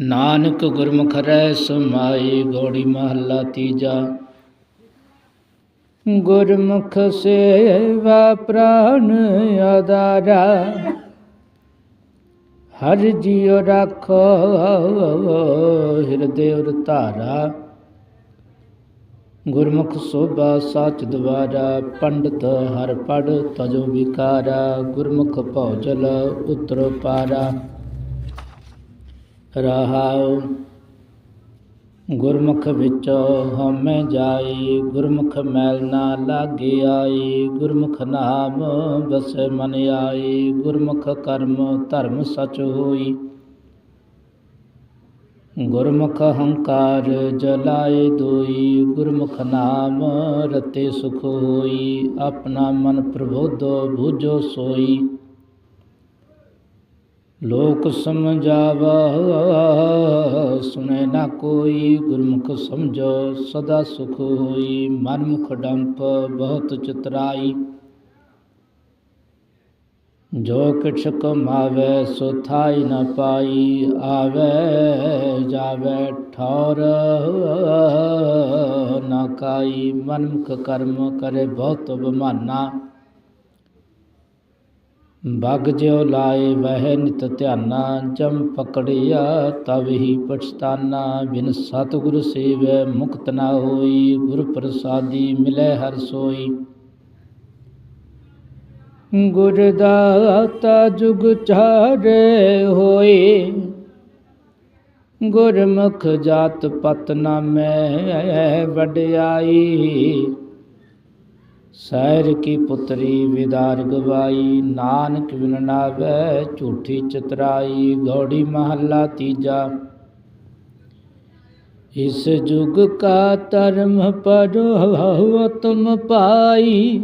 ਨਾਨਕ ਗੁਰਮੁਖ ਰਹਿ ਸਮਾਈ ਗੋੜੀ ਮਹੱਲਾ ਤੀਜਾ। ਗੁਰਮੁਖ ਸੇਵਾ ਪ੍ਰਾਨ ਆਦਾਰਾ ਹਰ ਜੀਉ ਰਾਖੋ ਹਿਰਦੇ ਉਰ ਧਾਰਾ। ਗੁਰਮੁਖ ਸੋਭਾ ਸਾਚ ਦਵਾਰਾ ਪੰਡਤ ਹਰ ਪੜ ਤਜੋ ਵਿਕਾਰਾ, ਗੁਰਮੁਖ ਭੌਜਲ ਉਤਰ ਪਾਰਾ। ਰਹਾਉ। ਗੁਰਮੁਖ ਵਿੱਚ ਹਉਮੈ ਜਾਈ, ਗੁਰਮੁਖ ਮੈਲ ਨਾ ਲਾਗੇ ਆਈ, ਗੁਰਮੁਖ ਨਾਮ ਬਸੈ ਮਨ ਆਈ, ਗੁਰਮੁਖ ਕਰਮ ਧਰਮ ਸਚ ਹੋਈ। ਗੁਰਮੁਖ ਹੰਕਾਰ ਜਲਾਏ ਦੋਈ, ਗੁਰਮੁਖ ਨਾਮ ਰਤੇ ਸੁਖ ਹੋਈ, ਆਪਣਾ ਮਨ ਪ੍ਰਬੋਧੋ ਬੂਝੋ ਸੋਈ। ਲੋਕ ਸਮਝਾਵਾ ਸੁਨੇ ਨਾ ਕੋਈ, ਗੁਰਮੁਖ ਸਮਝੋ, ਸਦਾ ਸੁਖ ਹੋਈ, ਮਨਮੁਖ ਡੰਪ, ਬਹੁਤ ਚਤਰਾਈ। ਜੋ ਕਿਛ ਕਮਾਵੇ ਸੋ ਥਾਈ ਨ ਪਾਈ, ਆਵੇ, ਜਾਵੇ ਠੌਰ, ਨਾ ਕਾਈ। ਮਨ ਕਰਮ ਕਰੇ ਬਹੁਤ ਬਮਾਨਾ। ਬਗ ਜਿਉ ਲਾਏ ਵਹਿ ਨਿਤ ਧਿਆਨਾ ਜਮ ਪਕੜਿਆ ਤਬ ਹੀ ਪਛਤਾਨਾ, ਬਿਨ ਸਤਿਗੁਰ ਸੇਵੈ ਮੁਕਤ ਨਾ ਹੋਈ, ਗੁਰ ਪ੍ਰਸਾਦੀ ਮਿਲੇ ਹਰ ਸੋਈ। ਗੁਰ ਦਾਤਾ ਜੁਗ ਚਾਰੇ ਹੋਏ, ਗੁਰਮੁਖ ਜਾਤ ਪਤ ਨਾਮੈ ਵਡਿਆਈ। ਸੈਰ ਕੀ ਪੁੱਤਰੀ ਵਿਦਾਰ ਗਵਾਈ ਨਾਨਕ ਬਿਨ ਨਾਵੈ, ਝੂਠੀ ਚਤਰਾਈ, ਗੌੜੀ ਮਹੱਲਾ ਤੀਜਾ। ਇਸ ਜੁਗ ਕਾ ਧਰਮ ਪੜੋ ਤੁਮ ਪਾਈ।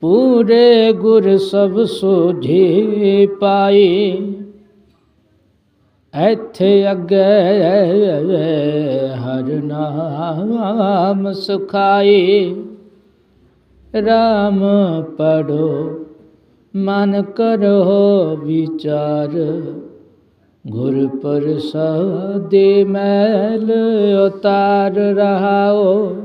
ਪੂਰੇ ਗੁਰ ਸਭ ਸੋਝੇ ਪਾਏ। ਇੱਥੇ ਅੱਗੇ ਹਰ ਨਾਮ ਸੁਖਾਏ। ਰਾਮ ਪੜੋ, ਮਨ ਕਰੋ ਵਿਚਾਰ। ਗੁਰ ਪ੍ਰਸਾਦੇ ਮੈਲ ਉਤਾਰ ਰਹਾਓ।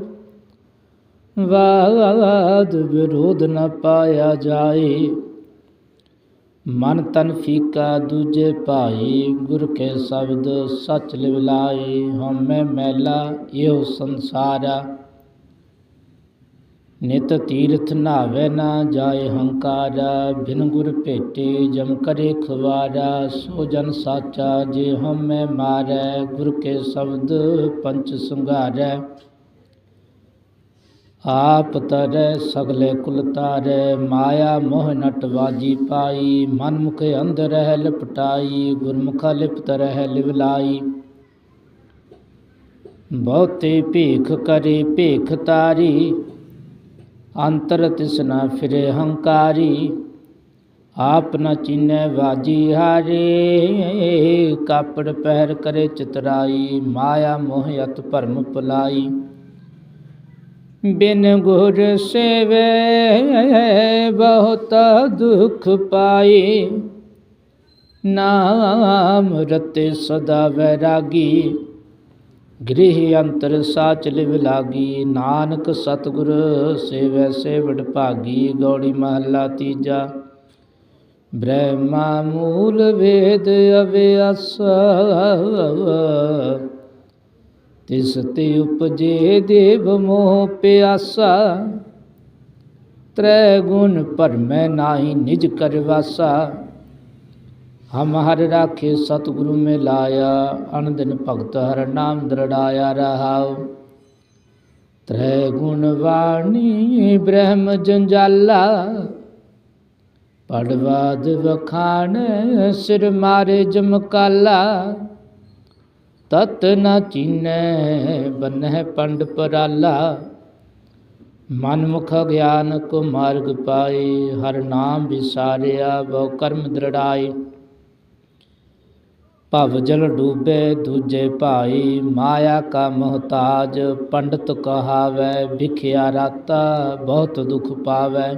ਵਾਦ ਵਿਰੋਧ ਨ ਪਾਇਆ ਜਾਏ। ਮਨ ਤਨ ਫੀਕਾ ਦੂਜੇ ਭਾਈ ਗੁਰ ਕੇ ਸ਼ਬਦ ਸੱਚ ਲਿਵਲਾਏ। ਹਉਮੈ ਮੈਲਾ, ਇਹੋ ਸੰਸਾਰਾ। ਨਿਤ ਤੀਰਥ ਨਾਵੇ ਨਾ ਜਾਏ ਹੰਕਾਰਾ, ਬਿਨ ਗੁਰ ਭੇਟੇ ਜਮ ਕਰੇ ਖਵਾਰਾ, ਸੋ ਜਨ ਸਾਚਾ ਜੇ ਹਉਮੈ ਮਾਰੈ, ਗੁਰ ਕੇ ਸ਼ਬਦ ਪੰਚ ਸੰਘਾਰੈ। ਆਪ ਤਰੈ ਸਗਲੇ ਕੁਲ ਤਾਰੈ, ਮਾਇਆ ਮੋਹ ਨਟਵਾਜੀ ਪਾਈ ਮਨ ਮੁਖ ਅੰਦਰ ਰਹਿ ਲਿਪਟਾਈ, ਗੁਰਮੁਖ ਲਿਪਤ ਰਹਿ ਲਿਵਲਾਈ। ਬਹੁਤੇ ਭੇਖ ਕਰੇ ਭੇਖ ਤਾਰੀ ਅੰਤਰ ਤਿਸਨਾ ਫਿਰੇ ਹੰਕਾਰੀ, ਆਪ ਨ ਚੀਨੈ ਵਾਜੀ ਹਾਰੇ। ਕਾਪੜ ਪਹਿਰ ਕਰੇ ਚਤਰਾਈ, ਮਾਇਆ ਮੋਹ ਅਤ ਭਰਮ ਪਲਾਈ ਬਿਨ ਗੁਰ ਸੇਵੇ ਬਹੁਤ ਦੁਖ ਪਾਈ। ਨਾਮ ਰਤੇ ਸਦਾ ਵੈਰਾਗੀ। ਗ੍ਰਹਿ ਅੰਤਰ ਸਾਚ ਲਿਵ ਲਾਗੀ ਨਾਨਕ ਸਤਿਗੁਰ ਸੇਵੈ ਸੇਵੜ ਭਾਗੀ, ਗੌੜੀ ਮਹੱਲਾ ਤੀਜਾ। ਬ੍ਰਹਮਾ ਮੂਲ ਵੇਦ ਅਵਿਆਸ ਤਿਸ ਤੇ ਉਪਜੇ ਦੇਵ ਮੋਹ ਪਿਆਸਾ। ਤ੍ਰੈ ਗੁਣ ਭਰਮੈ ਨਾਹੀ ਨਿਜ ਕਰਵਾਸਾ। ਹਮ ਹਰ ਰਾਖੇ ਸਤਿਗੁਰੂ ਮੇ ਲਾਇਆ ਅਨੰਦਨ ਭਗਤ ਹਰ ਨਾਮ ਦਰੜਾਇਆ ਰਹਾਉ। ਤ੍ਰੈ ਗੁਣ ਵਾਣੀ ਬ੍ਰਹਮ ਜੰਜਾਲਾ, ਪੜਵਾਦ ਵਖਾਣ ਸਿਰ ਮਾਰੇ ਜਮਕਾਲਾ। ਤਤ ਨ ਚੀਨੈ ਬਨਹਿ ਪੰਡ ਪਰਾਲਾ, ਮਨ ਗਿਆਨ ਕੋ ਮਾਰਗ ਪਾਏ, ਹਰ ਨਾਮ ਵਿਸਾਰਿਆ, ਬਹੁ ਕਰਮ ਦ੍ਰਿੜਾਏ। ਭਵ ਜਲ ਡੂਬੇ ਦੂਜੇ ਭਾਈ, ਮਾਇਆ ਕਾ ਮਹਤਾਜ, ਪੰਡਤ ਕਹਾਵੈ, ਵਿਖਿਆ ਰਾਤਾ, ਬਹੁਤ ਦੁਖ ਪਾਵੈ।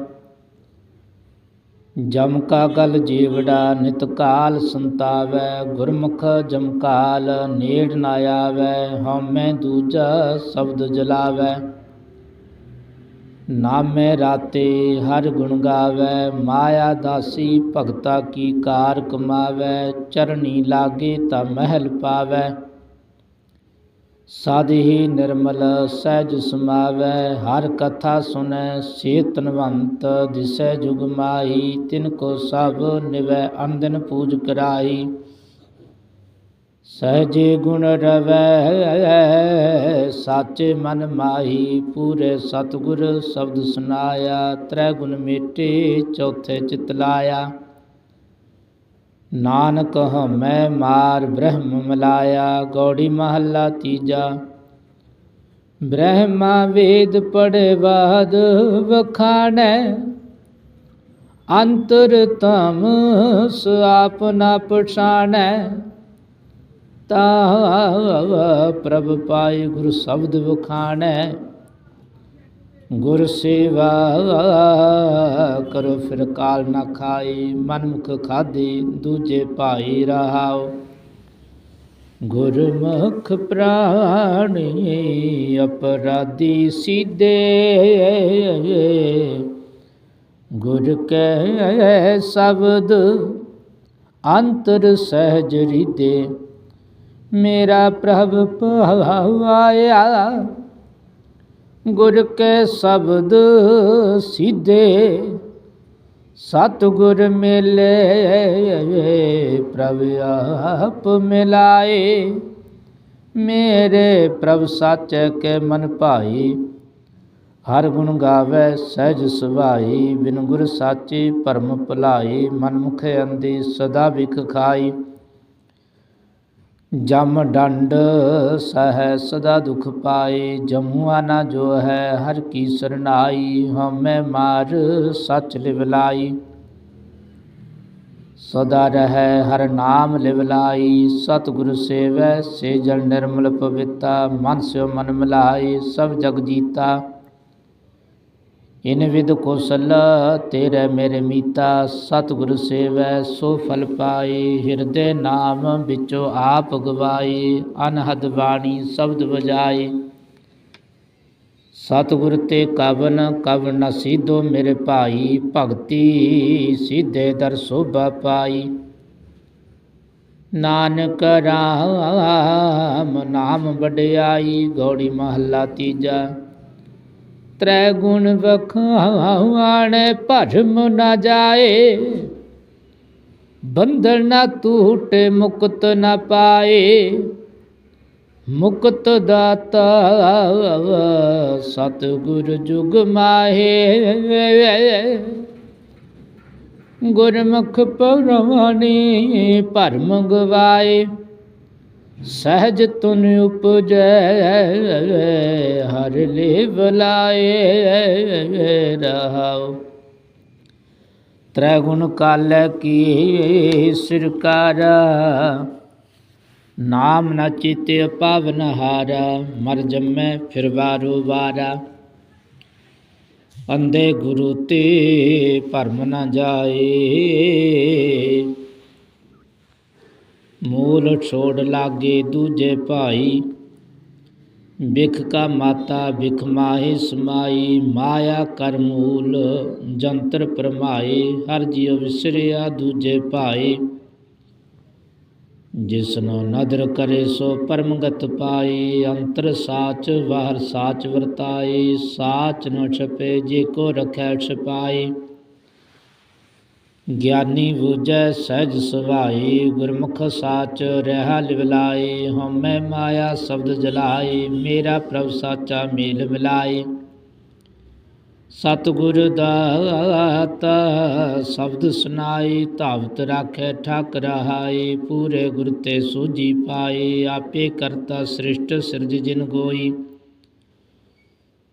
ਜਮ ਕਾ ਗਲ ਜੀਵੜਾ, ਨਿਤ ਕਾਲ ਸੰਤਾਵੈ, ਗੁਰਮੁਖ ਜਮ ਕਾਲ, ਨੇੜ ਨਾ ਆਵੈ, ਹਉਮੈ ਦੂਜਾ ਸ਼ਬਦ ਜਲਾਵੈ। ਨਾਮੇ ਰਾਤੇ ਹਰ ਗੁਣ ਗਾਵੈ, ਮਾਇਆ ਦਾਸੀ ਭਗਤਾ ਕੀ ਕਾਰ ਕਮਾਵੈ, ਚਰਣੀ ਲਾਗੇ ਤਾ ਮਹਿਲ ਪਾਵੈ। ਸਾਧੀ ਨਿਰਮਲ ਸਹਿਜ ਸਮਾਵੈ, ਹਰ ਕਥਾ ਸੁਨੈ ਸੇ ਤਨਵੰਤ ਦਿਸੈ ਜੁਗ ਮਾਈ ਤਿਨ ਕੋ ਸਭ ਨਿਵੈ ਅੰਦਨ ਪੂਜ ਕਰਾਈ ਸਹਜੇ ਗੁਣ ਰਵੈ, ਸਾਚੇ ਮਨ ਮਾਹੀ ਪੂਰੇ ਸਤਗੁਰ ਸ਼ਬਦ ਸੁਨਾਇਆ ਤ੍ਰੈ ਗੁਣ ਮੇਟੇ ਚੌਥੇ ਚਿਤ ਲਾਇਆ। ਨਾਨਕ ਹਮੈ ਮਾਰ ਬ੍ਰਹਮ ਮਲਾਇਆ, ਗੌੜੀ ਮਹੱਲਾ ਤੀਜਾ। ਬ੍ਰਹਮਾ ਵੇਦ ਪੜੇ ਬਾਦ ਵਖਾਣੈ, ਅੰਤਰ ਤਮ ਸ ਆਪਨਾ ਪਛਾਣੈ। ਤਾ ਪ੍ਰਭ ਪਾਏ ਗੁਰ ਸ਼ਬਦ ਵਖਾਣੈ, ਗੁਰ ਸੇਵਾ ਕਰੋ ਫਿਰ ਕਾਲ ਨਾ ਖਾਈ ਮਨਮੁਖ ਮੁਖ ਦੂਜੇ ਭਾਈ ਰਹਾਓ। ਗੁਰਮੁਖ ਪ੍ਰਾਣੀ ਅਪਰਾਧੀ ਸੀਦੇ ਗੁਰ ਕੈ ਸ਼ਬਦ ਅੰਤਰ ਸਹਿਜ ਰੀਦੇ ਮੇਰਾ ਪ੍ਰਭ ਪਾਇਆ ਗੁਰ ਕੇ ਸ਼ਬਦ ਸਿੱਧੇ, ਸਤਿਗੁਰ ਮਿਲੇ ਪ੍ਰਭ ਆਪ ਮਿਲਾਏ। ਮੇਰੇ ਪ੍ਰਭ ਸੱਚ ਕੇ ਮਨ ਭਾਈ, ਹਰ ਗੁਣ ਗਾਵੇ ਸਹਿਜ ਸੁਭਾਈ। ਬਿਨ ਗੁਰ ਸਾਚੀ ਪਰਮ ਭੁਲਾਈ ਮਨ ਮੁਖੇ ਅੰਦੀ ਸਦਾ ਵਿਖ ਖਾਈ। ਜਮ ਡੰਡ ਸਹਿ ਸਦਾ ਦੁਖ ਪਾਏ, ਜਮੁਆ ਨਾ ਜੋ ਹੈ ਹਰ ਕੀ ਸਰਨਾਈ ਹਮੈ ਮਾਰ ਸਚ ਲਿਵਲਾਈ ਸਦਾ ਰਹੈ, ਹਰ ਨਾਮ ਲਿਵਲਾਈ ਸਤਿਗੁਰ ਸੇਵੈ ਸੇ ਜਲ ਨਿਰਮਲ ਪਵਿੱਤਾ, ਮਨ ਸਿਓ ਮਨ ਮਿਲਾਈ, ਸਭ ਜਗ ਜੀਤਾ। ਇਨ ਵਿਦ ਕੁਸਲ ਤੇਰੇ ਮੇਰੇ ਮੀਤਾ, ਸਤਿਗੁਰ ਸੇਵੈ, ਸੋ ਫਲ ਪਾਈ ਹਿਰਦੇ ਨਾਮ ਵਿੱਚੋਂ ਆਪ ਗਵਾਈ ਅਨਹਦ ਬਾਣੀ ਸ਼ਬਦ ਵਜਾਈ ਸਤਿਗੁਰ ਤੇ ਕਵਨ ਕਵਨ ਨ ਸੀਧੋ ਮੇਰੇ ਭਾਈ, ਭਗਤੀ ਸਿੱਧੇ ਦਰ ਸੋਭਾ ਪਾਈ। ਨਾਨਕ ਰਾਮ, ਨਾਮ ਵਡਿਆਈ, ਗੌੜੀ ਮਹੱਲਾ ਤੀਜਾ। ਤ੍ਰੈ ਗੁਣ ਵਖਾਣੇ ਭਰਮ ਨਾ ਜਾਏ। ਬੰਧਨ ਨਾ ਟੂਟੇ ਮੁਕਤ ਨਾ ਪਾਏ। ਮੁਕਤ ਦਾਤਾ ਸਤਿਗੁਰ ਜੁਗ ਮਾਹੇ। ਗੁਰਮੁਖ ਪਰਵਾਨੀ, ਭਰਮ ਗਵਾਏ। ਸਹਿਜ ਤੁਨ ਉਪਜੈ, ਹਰ ਲੇ ਬਲਾਏ ਰਹਾਉ। ਤ੍ਰੈ ਗੁਣ ਕਾਲ ਕੀ ਸਿਰਕਾਰ ਨਾਮ ਨ ਚਿਤੇ ਪਾਵਨ ਹਾਰਾ, ਮਰ ਜੰਮੈ ਫਿਰ ਵਾਰੋ ਵਾਰਾ। ਅੰਦੇ ਗੁਰੂ ਤੇ ਭਰਮ ਨ ਜਾਏ ਮੂਲ ਛੋੜ ਲਾਗੇ ਦੂਜੇ ਭਾਈ। ਬਿਖ ਕਾ ਮਾਤਾ ਬਿਖ ਮਾਹੀ ਸਮਾਈ, ਮਾਇਆ ਕਰ ਮੂਲ, ਜੰਤਰ ਪਰਮਾਏ ਹਰ ਜੀਵ ਵਿਸਰਿਆ ਦੂਜੇ ਭਾਈ ਜਿਸਨੋ ਨਦਰ ਕਰੇ ਸੋ ਪਰਮਗਤ ਪਾਈ ਅੰਤਰ ਸਾਚ ਬਾਹਰ ਸਾਚ ਵਰਤਾਈ ਸਾਚ ਨ ਛਪੇ, ਜੇ ਕੋ ਰਖੈ ਛਪਾਈ ਗਿਆਨੀ ਬੂਝੈ ਸਹਿਜ ਸੁਭਾਈ, ਗੁਰਮੁਖ ਸਾਚ ਰਹਾ ਲਿਵਲਾਏ ਹਉਮੈ ਮਾਇਆ ਸ਼ਬਦ ਜਲਾਏ ਮੇਰਾ ਪ੍ਰਭ ਸਾਚਾ ਮੇਲ ਮਿਲਾਏ ਸਤਿਗੁਰ ਦਾਤਾ ਸ਼ਬਦ ਸੁਨਾਈ ਧਾਵਤ ਰਾਖੈ ਠਾਕ ਰਹਾਈ ਪੂਰੇ ਗੁਰ ਤੇ ਸੂਝੀ ਪਾਈ, ਆਪੇ ਕਰਤਾ ਸ੍ਰਿਸ਼ਟ ਸਿਰਜ ਜਿਨ ਗੋਈ।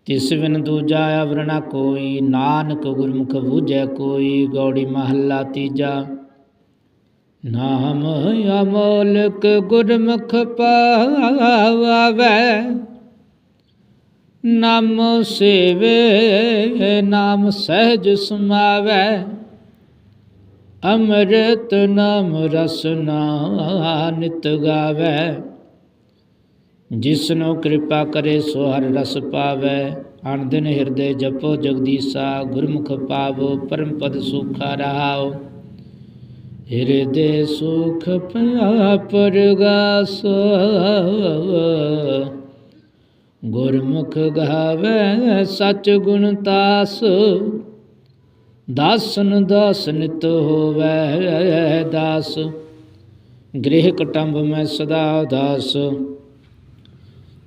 ਤਿਸ ਬਿਨ ਦੂਜਾ ਅਵਰਣਾ ਕੋਈ, ਨਾਨਕ ਗੁਰਮੁਖ ਬੂਝੈ ਕੋਈ, ਗੌੜੀ ਮਹੱਲਾ ਤੀਜਾ। ਨਾਮ ਅਮੋਲਕ ਗੁਰਮੁਖ ਪਾਵੈ, ਨਾਮ ਸੇਵੇ, ਨਾਮ ਸਹਿਜ ਸਮਾਵੈ। ਅੰਮ੍ਰਿਤ ਨਾਮ ਰਸਨਾ ਨਿਤ ਗਾਵੇ। ਜਿਸਨੂੰ ਕਿਰਪਾ ਕਰੇ ਸੋ ਹਰ ਰਸ ਪਾਵੇ। ਅਣ ਹਿਰਦੇ ਜਪੋ, ਜਗਦੀਸਾ, ਗੁਰਮੁਖ ਪਾਵੋ, ਪਰਮ ਪਦ ਸੁਖਾ ਰਹਾਓ। ਹਿਰਦੇ ਸੁਖ ਪਿਆ ਪਰਗਾਸ ਗੁਰਮੁਖ ਗਾਵੇ ਸਚ ਗੁਣ ਤਾਸ। ਦਾਸਨ ਦਾਸ ਨਿਤ ਹੋਵੇ ਦਾਸ। ਗ੍ਰਹਿ ਕਟੰਬ ਮੈਂ ਸਦਾ ਉਦਾਸ।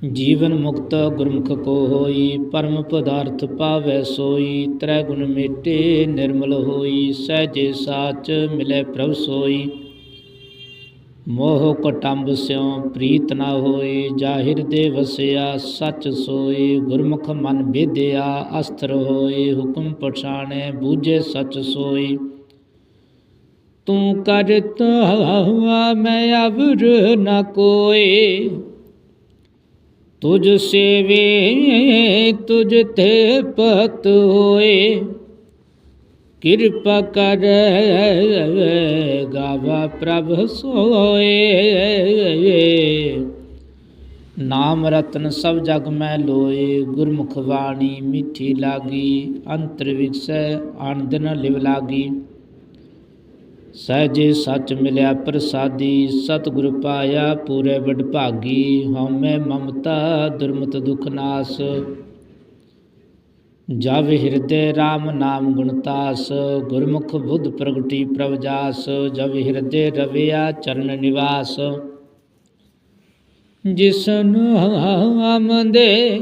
ਜੀਵਨ ਮੁਕਤ ਗੁਰਮੁਖ ਕੋ ਹੋਈ, ਪਰਮ ਪਦਾਰਥ ਪਾਵੈ ਸੋਈ ਤ੍ਰੈ ਗੁਣ ਮੇਟੇ ਨਿਰਮਲ ਹੋਈ, ਸਹਜੇ ਸਾਚ ਮਿਲੇ ਪ੍ਰਭ ਸੋਈ। ਮੋਹ ਕਟੰਬ ਸਿਉ ਪ੍ਰੀਤ ਨਾ ਹੋਏ, ਜਾਹਿਰ ਦੇ ਵਸਿਆ ਸੱਚ ਸੋਏ, ਗੁਰਮੁਖ ਮਨ ਬੇਦਿਆ ਅਸਥਰ ਹੋਏ, ਹੁਕਮ ਪਛਾਣੈ ਬੂਝੇ ਸੱਚ ਸੋਈ ਤੂੰ ਕਰਤਾ ਮੈਂ ਅਵਰ ਨ ਕੋਏ। ਤੁਝ ਸੇਵੇ, ਤੁਝ ਤੇ ਪਤ ਹੋਏ। ਕਿਰਪਾ ਕਰ ਗਾਵਾ ਪ੍ਰਭ ਸੋਏ। ਨਾਮ ਰਤਨ ਸਭ ਜਗ ਮੈਂ ਲੋਏ, ਗੁਰਮੁਖ ਬਾਣੀ ਮਿੱਠੀ ਲਾਗੀ, ਅੰਤਰ ਵਿਕਸੈ ਆਣ ਦਿਨ ਲਿਵ ਲਾਗੀ। ਸਹਜੇ ਸੱਚ ਮਿਲਿਆ ਪ੍ਰਸਾਦੀ, ਸਤਿਗੁਰ ਪਾਇਆ ਪੂਰੇ ਵਡ ਭਾਗੀ, ਹਉਮੈ ਮਮਤਾ, ਦੁਰਮਤ ਦੁਖ ਨਾਸ। ਜਬ ਹਿਰਦੇ RAM ਨਾਮ ਗੁਣਤਾਸ ਗੁਰਮੁਖ ਬੁੱਧ ਪ੍ਰਗਟੀ ਪ੍ਰਭ ਜਾਸ ਜਬ ਹਿਰਦੇ ਰਵਿਆ ਚਰਨ ਨਿਵਾਸ। ਜਿਸਨੂੰ ਆਮਦੇ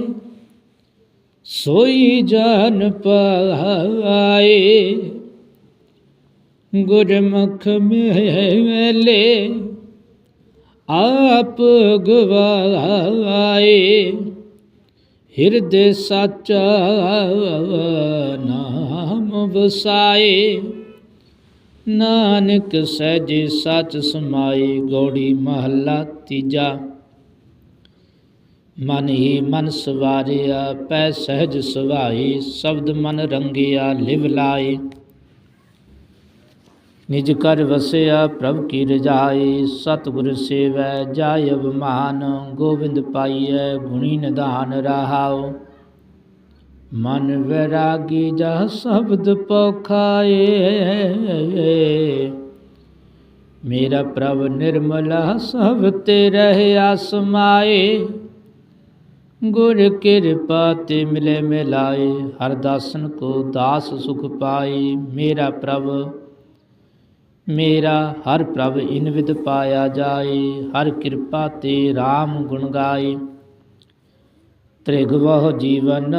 ਸੋਈ ਜਨ ਪਾਏ ਗੁਰਮੁਖ ਮੇਲੇ ਆਪ ਗਵਾਏ। ਹਿਰਦੇ ਸਾਚਾ ਨਾਮ ਵਸਾਏ। ਨਾਨਕ ਸਹਿਜੇ ਸਚ ਸਮਾਈ ਗੌੜੀ ਮਹੱਲਾ ਤੀਜਾ। ਮਨ ਹੀ ਮਨ ਸਵਾਰਿਆ, ਪੈ ਸਹਿਜ ਸੁਭਾਈ ਸ਼ਬਦ ਮਨ ਰੰਗਿਆ, ਲਿਵ ਲਾਏ। ਨਿਜ ਕਰ ਵਸਿਆ ਪ੍ਰਭ ਕੀ ਰਜਾਈ ਸਤਿਗੁਰ ਸੇਵੈ ਜਾਇ ਅਭਮਾਨ ਗੋਬਿੰਦ ਪਾਈਐ, ਗੁਣੀ ਨਿਧਾਨ ਰਹਾਉ। ਮਨ ਵੈਰਾਗੀ ਜਾ ਸ਼ਬਦ ਪੋਖਾਏ। ਮੇਰਾ ਪ੍ਰਭ ਨਿਰਮਲ ਸਭ ਤੇ ਰਹਿ ਆਸਮਾਏ ਗੁਰ ਕਿਰਪਾ ਤੇ ਮਿਲੇ ਮਿਲਾਏ, ਹਰ ਦਾਸਨ ਕੋ ਦਾਸ ਸੁਖ ਪਾਈ ਮੇਰਾ ਪ੍ਰਭ ਮੇਰਾ ਹਰ ਪ੍ਰਭ ਇਨ ਵਿਦ ਪਾਇਆ ਜਾਏ, ਹਰ ਕਿਰਪਾ ਤੇ RAM ਗੁਣ ਗਾਏ। ਤ੍ਰਿਗ ਬਹੁ ਜੀਵਨ,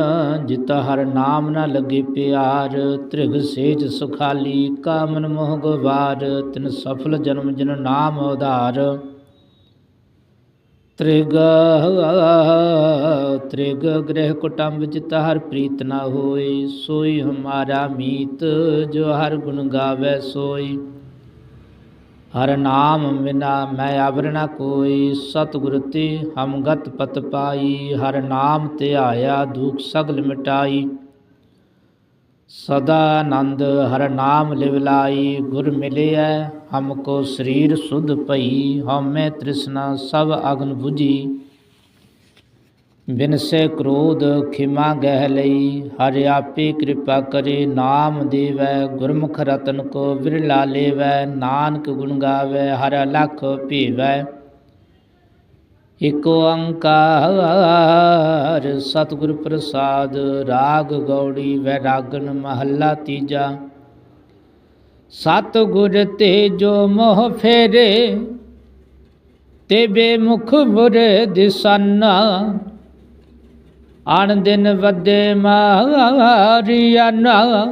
ਜਿਤ ਹਰ ਨਾਮ ਨਾ ਲਗੇ ਪਿਆਰ। ਤ੍ਰਿਗ ਸੇਜ ਸੁਖਾਲੀ, ਕਾਮਨ ਮੋਹ ਗਵਾਰ। ਤਿਨ ਸਫਲ ਜਨਮ ਜਨ ਨਾਮ ਉਧਾਰ। ਤ੍ਰਿਗ ਤ੍ਰਿਗ ਗ੍ਰਹਿ ਕੁਟੰਬ ਜਿਤ ਹਰ ਪ੍ਰੀਤ ਨਾ ਹੋਏ। ਸੋਈ ਹਮਾਰਾ ਮੀਤ, ਜੋ ਹਰ ਗੁਣ ਗਾਵੇ ਸੋਈ ਹਰ ਨਾਮ ਬਿਨਾ ਮੈਂ ਆਵਰਣਾ ਕੋਈ। ਸਤਿਗੁਰ ਤੇ ਹਮ ਪਤ ਪਾਈ। ਹਰ ਨਾਮ ਧਿਆਇਆ ਦੁਖ ਸਗਲ ਮਿਟਾਈ। ਸਦਾ ਆਨੰਦ ਹਰ ਨਾਮ ਲਿਵਲਾਈ ਗੁਰ ਮਿਲਿਆ ਹਮਕੋ ਸਰੀਰ ਸੁਧ ਪਈ ਹਉਮੈ ਤ੍ਰਿਸ਼ਨਾ ਸਭ ਅਗਨ 부ਜੀ ਬਿਨਸੇ ਕ੍ਰੋਧ ਖਿਮਾ ਗਹਿ ਲਈ, ਹਰਿ ਆਪੇ ਕਿਰਪਾ ਕਰੇ, ਨਾਮ ਦੇਵੈ, ਗੁਰਮੁਖ ਰਤਨ ਕੋ ਵਿਰਲਾ ਲੇਵੈ, ਨਾਨਕ ਗੁਣ ਗਾਵੇ, ਹਰ ਲਖ ਭੀਵੈ। ਇਕ ਓੰਕਾਰ ਸਤਿਗੁਰ ਪ੍ਰਸਾਦ, ਰਾਗ ਗੌੜੀ ਵੈਰਾਗਨ ਮਹੱਲਾ ਤੀਜਾ। ਸਤ ਗੁਰ ਤੇ ਜੋ ਮੋਹ ਫੇਰੇ, ਤੇ ਬੇਮੁਖ ਬੁਰ ਦਿਸਨਾ। ਆਣ ਦਿਨ ਵੱਦੇ ਮਾਰੀਆਨਾ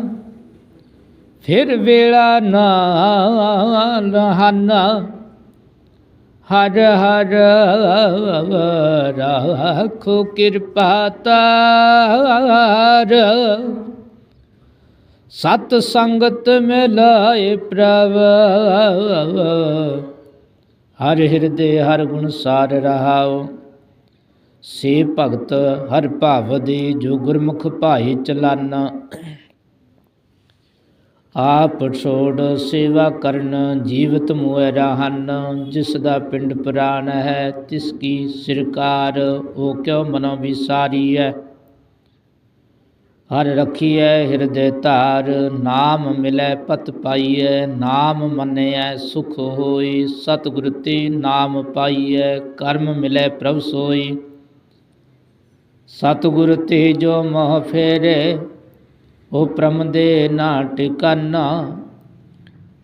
ਫਿਰ ਵੇਲਾ ਨਾ ਲਹਾਨਾ ਹਰ ਹਰ ਰਾਖੋ ਕਿਰਪਾ ਤਾਰ। ਸਤ ਸੰਗਤ ਮਿਲਾਏ ਪ੍ਰਭ। ਹਰ ਹਿਰਦੇ ਹਰ ਗੁਣ ਸਾਰ ਰਹਾਓ। ਸੇ ਭਗਤ ਹਰ ਭਾਵ ਦੇ ਜੋ ਗੁਰਮੁਖ ਭਾਏ ਚਲਾਨਾ। ਆਪ ਛੋੜ ਸੇਵਾ ਕਰਨ ਜੀਵਤ ਮੋਇ ਰਹਨ, ਜਿਸ ਦਾ ਪਿੰਡ ਪ੍ਰਾਨ ਹੈ, ਤਿਸ ਕੀ ਸਰਕਾਰ, ਉਹ ਕਿਉ ਮਨੋ ਵਿਸਾਰੀ ਹੈ ਹਰ ਰਖੀਐ ਹਿਰਦੈ ਧਾਰ, ਨਾਮ ਮਿਲੈ ਪਤ ਪਾਈਐ, ਨਾਮ ਮੰਨਿਐ ਸੁਖ ਹੋਈ ਸਤਿਗੁਰ ਤੇ ਨਾਮ ਪਾਈਐ, ਕਰਮ ਮਿਲੈ ਪ੍ਰਭ ਸੋਈ ਸਤਿਗੁਰ ਤੇ ਜੋ ਮੋਹ ਫੇਰੇ ਉਹ ਪ੍ਰਮ ਦੇ ਨਾ ਟਿਕਾਨਾ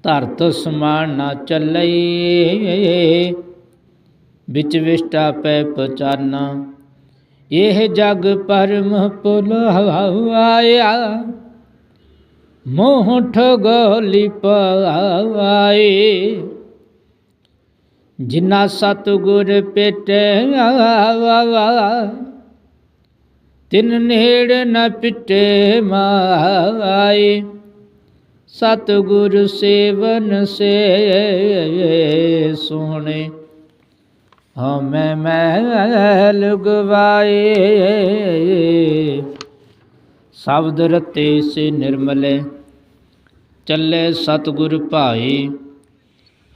ਧਰਤ ਸਮਾਨ ਨਾ ਚੱਲਈ, ਵਿੱਚ ਵਿਸ਼ਟਾ ਪੈ ਪਚਾਨਾ। ਇਹ ਜਗ ਪਰਮ ਪੁਲਾਇਆ ਮੋਹ ਠਗੋਲੀ ਪਾਏ ਜਿਨਾ ਸਤਿਗੁਰ ਪੇਟਿਆ ਤਿਨ ਨੇੜ ਨ ਪਿਟੇ ਮਾਏ ਸਤਿਗੁਰ ਸੇਵਨ ਸੇ ਸੋਹਣੇ ਹਮੈ ਮਹਿਲ ਗਵਾਏ। ਸ਼ਬਦ ਰਤੇ ਸੇ ਨਿਰਮਲੇ। ਚੱਲੇ ਸਤਿਗੁਰ ਭਾਈ।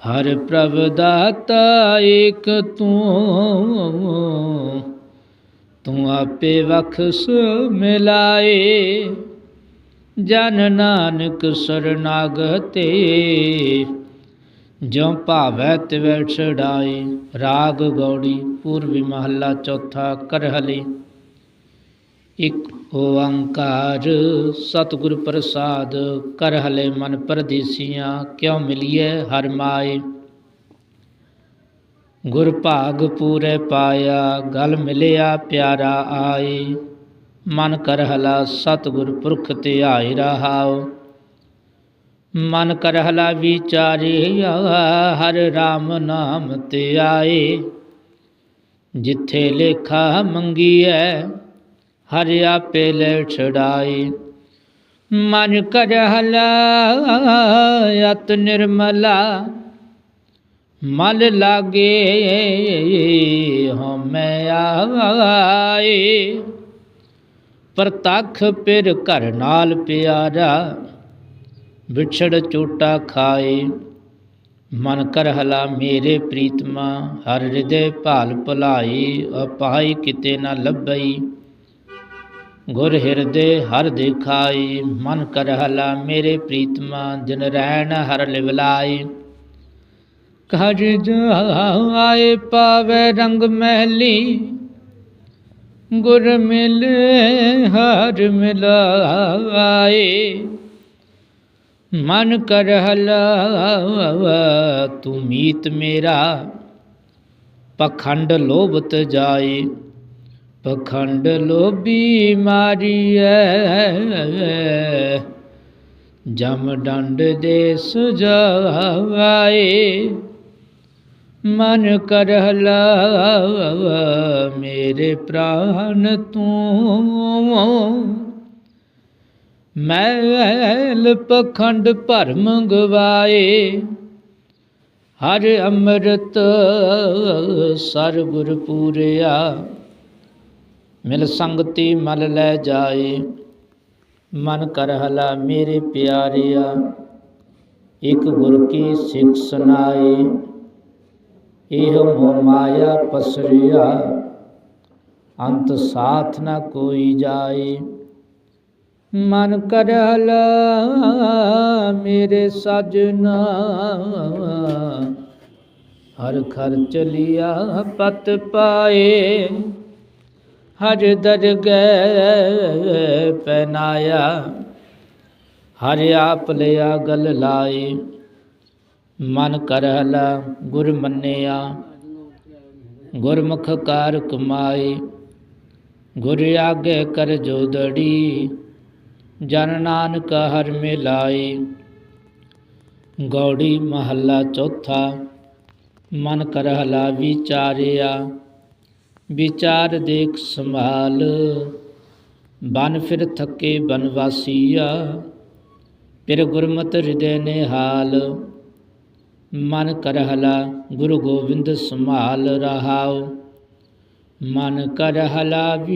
ਹਰ ਪ੍ਰਭ ਦਾਤਾ ਏਕ ਤੂੰ। ਤੂੰ ਆਪੇ ਵਖਸ ਮਿਲਾਏ। ਜਨ ਨਾਨਕ ਸਰਨਾਗਤੇ ਜਿਉ ਭਾਵੈ ਤਿਵੈ ਛੜਾਏ ਰਾਗ ਗੌੜੀ ਪੂਰਬੀ ਮਹੱਲਾ ਚੌਥਾ ਕਰਹਲੀ। ਇਕ ਓੰਕਾਰ ਸਤਿਗੁਰ ਪ੍ਰਸਾਦ ਕਰਹਲੇ। ਮਨ ਪਰਦੇਸੀਆਂ ਕਿਉ ਮਿਲੀਏ ਹਰ ਮਾਏ। ਗੁਰ ਭਾਗ ਪੂਰੇ ਪਾਇਆ, ਗਲ ਮਿਲਿਆ ਪਿਆਰਾ ਆਏ। ਮਨ ਕਰਹਲਾ ਸਤਿਗੁਰ ਪੁਰਖ ਧਿਆਇ ਰਹਾਉ। ਮਨ ਕਰਹਲਾ ਵਿਚਾਰੇ ਹਰ RAM ਨਾਮ ਤੇ ਆਏ। ਜਿੱਥੇ ਲੇਖਾ ਮੰਗੀਐ, ਹਰ ਆਪੇ ਲੈ ਛੜਾਏ ਮਨ ਕਰ ਕਰਹਲਾ ਅਤ ਨਿਰਮਲਾ ਮਲ ਲਾਗੇ ਹਮੈ ਆਏ। ਪ੍ਰਤੱਖ ਪਿਰ ਘਰ ਨਾਲ ਪਿਆਰਾ, ਵਿਛੜ ਚੋਟਾ ਖਾਏ। ਮਨ ਕਰ ਹਲਾ ਮੇਰੇ ਪ੍ਰੀਤਮਾ, ਹਰ ਹਿਰਦੇ ਭਾਲ ਭੁਲਾਈ ਅਪਾਈ ਕਿਤੇ ਨਾ ਲੱਭਈ, ਗੁਰ ਹਿਰਦੇ ਹਰ ਦੇਖਾਈ ਮਨ ਕਰ ਹਲਾ ਮੇਰੇ ਪ੍ਰੀਤਮਾ ਦਿਨ ਰਹਿਣ ਹਰ ਲਿਵਲਾਈ ਕਜ ਆਏ ਪਾਵੇ ਰੰਗ ਮਹਿਲੀ। ਗੁਰ ਮਿਲੇ, ਹਰ ਮਿਲਾਏ। ਮਨ ਕਰ ਹਲਾ ਤੂੰ ਮੀਤ ਮੇਰਾ। ਪਖੰਡ ਲੋਭਤ ਜਾਏ, ਪਖੰਡ ਲੋਭੀ ਮਾਰੀਐ। ਜਮ ਡੰਡ ਦੇ ਸੁਜਾਏ। ਮਨ ਕਰ ਹਲਾ ਮੇਰੇ ਪ੍ਰਾਨ ਤੂੰ। ਮੈਲ ਪਖੰਡ ਭਰਮ ਗਵਾਏ ਹਰ ਅੰਮ੍ਰਿਤ ਸਰ ਗੁਰ ਪੂਰਿਆ। ਮਿਲ ਸੰਗਤੀ ਮਲ ਲੈ ਜਾਏ, ਮਨ ਕਰ ਹਲਾ ਮੇਰੇ ਪਿਆਰਿਆ। ਇੱਕ ਗੁਰ ਕੀ ਸਿੱਖ ਸੁਨਾਏ। ਇਹ ਮੋਹ ਮਾਇਆ ਪਸਰਿਆ। ਅੰਤ ਸਾਥ ਨਾ ਕੋਈ ਜਾਏ। ਮਨ ਕਰਲਾ ਮੇਰੇ ਸਜਣਾ ਹਰ ਖਰ ਚਲਿਆ ਪਤ ਪਾਏ। ਹਰ ਦਰਗਹਿ ਪਹਿਨਾਇਆ ਹਰ ਆਪ ਲਿਆ ਗਲ ਲਾਏ। ਮਨ ਕਰਹਲਾ ਗੁਰ ਮੰਨਿਆ। ਗੁਰਮੁਖ ਕਾਰ ਕਮਾਏ, ਗੁਰ ਆਗੇ ਕਰ ਜੋਦੜੀ ਜਨ ਨਾਨਕ ਹਰ ਮਿਲਾਏ। ਗੌੜੀ ਮਹੱਲਾ ਚੌਥਾ, ਮਨ ਕਰਹਲਾ ਵਿਚਾਰਿਆ। ਵਿਚਾਰ ਦੇਖ ਸੰਭਾਲ, ਬਨ ਫਿਰ ਥੱਕੇ ਬਨਵਾਸੀਆ। ਫਿਰ ਗੁਰਮਤਿ ਹਿਰਦੇ ਨਿਹਾਲ। ਮਨ ਕਰਹਲਾ ਗੁਰੂ ਗੋਬਿੰਦ ਸੰਭਾਲ ਰਹਾਉ। ਮਨ ਕਰਹਲਾ